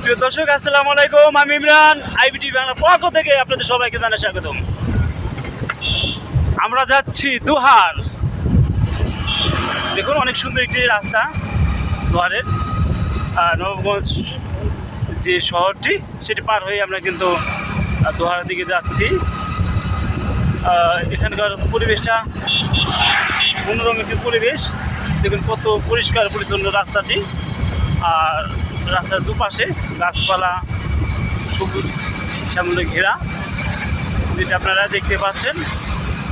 প্রিয় দর্শক, আসসালামু আলাইকুম। আমি ইমরান, আইবিটি বাংলা পক্ষ থেকে আপনাদের সবাইকে জানাই স্বাগতম। আমরা যাচ্ছি দুহার। দেখুন, অনেক সুন্দর একটি রাস্তা দুহারের। নবগঞ্জ যে শহরটি, সেটি পার হয়ে আমরা কিন্তু দুহারের দিকে যাচ্ছি। এখানকার পরিবেশটা অন্যরকম একটি পরিবেশ। দেখুন, কত পরিষ্কার পরিচ্ছন্ন রাস্তাটি। আর রাস্তার দুপাশে গাছপালা, সবুজ শ্যামলে ঘেরা, যেটা আপনারা দেখতে পাচ্ছেন।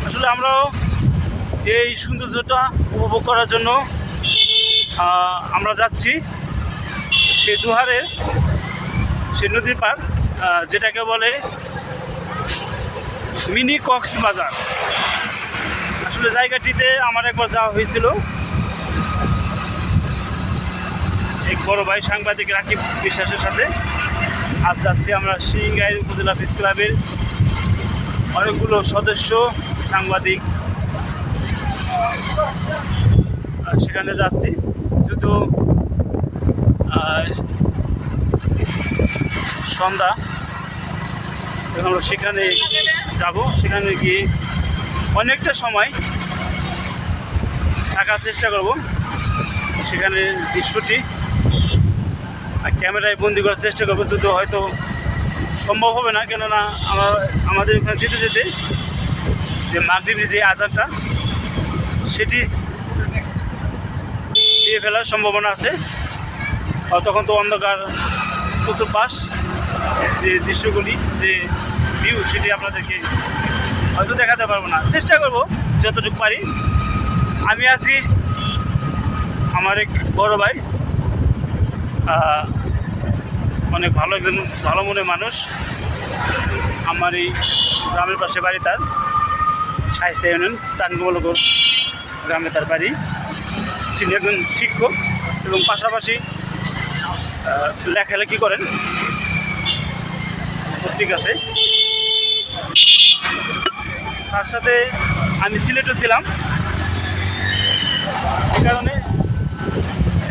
আসলে আমরাও এই সৌন্দর্যটা উপভোগ করার জন্য আমরা যাচ্ছি সে দুহারের সে নদীর পার যেটাকে বলে মিনি কক্সবাজার আসলে জায়গাটিতে আমার একবার যাওয়া হয়েছিল। এক বড় ভাই সাংবাদিক রাকিব বিশ্বাসের সাথে। আজ যাচ্ছি আমরা সিংগাই উপজেলা প্রেস ক্লাবের অনেকগুলো সদস্য, সাংবাদিক। সেখানে যাচ্ছি। যেহেতু সন্ধ্যা। আমরা সেখানে যাব। সেখানে গিয়ে অনেকটা সময় থাকার চেষ্টা করব। সেখানে দৃশ্যটি আর ক্যামেরায় বন্দি করার চেষ্টা করব শুধু হয়তো সম্ভব হবে না, কেননা আমার আমাদের এখানে যেতে যেতে যে মাগরীবের যে আজানটা, সেটি দিয়ে ফেলার সম্ভাবনা আছে। আর তখন তো অন্ধকার চতুর্পাশ, যে দৃশ্যগুলি, যে ভিউ সেটি আপনাদেরকে হয়তো দেখাতে পারব না। চেষ্টা করব, যতটুকু পারি। আমি আছি আমার এক বড় ভাই অনেক ভালো একজন, ভালো মনের মানুষ। আমার এই গ্রামের পাশে বাড়ি তার শাহিস্তা ইউনিয়ন তানগোলগর গ্রামে তার বাড়ি। তিনি একজন শিক্ষক এবং পাশাপাশি লেখালেখি করেন। পত্রিকাতে তার সাথে আমি সিলেটও ছিলাম। এ কারণে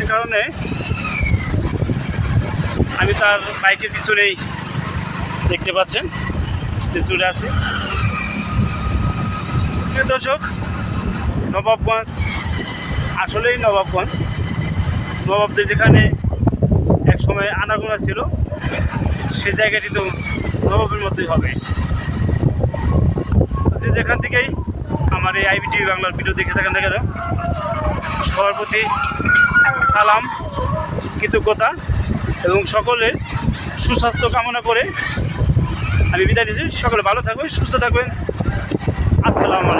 এ কারণে আমি তার বাইকের পিছনেই দেখতে পাচ্ছেন চলে আছে। দর্শক, নবাবগঞ্জ, আসলেই নবাবগঞ্জ। নবাবদের যেখানে এক সময় আনাগোনা ছিল, সে জায়গাটি তো নবাবের মতোই হবে। যেখান থেকেই আমার এই আইবিটিভি বাংলার ভিডিও দেখে থাকেন, দেখে দাও সবার প্রতি সালাম, কৃতজ্ঞতা। এবং সকলের সুস্বাস্থ্য কামনা করে আমি বিদায় দিচ্ছি সকলে ভালো থাকবেন সুস্থ থাকবেন। আসসালামু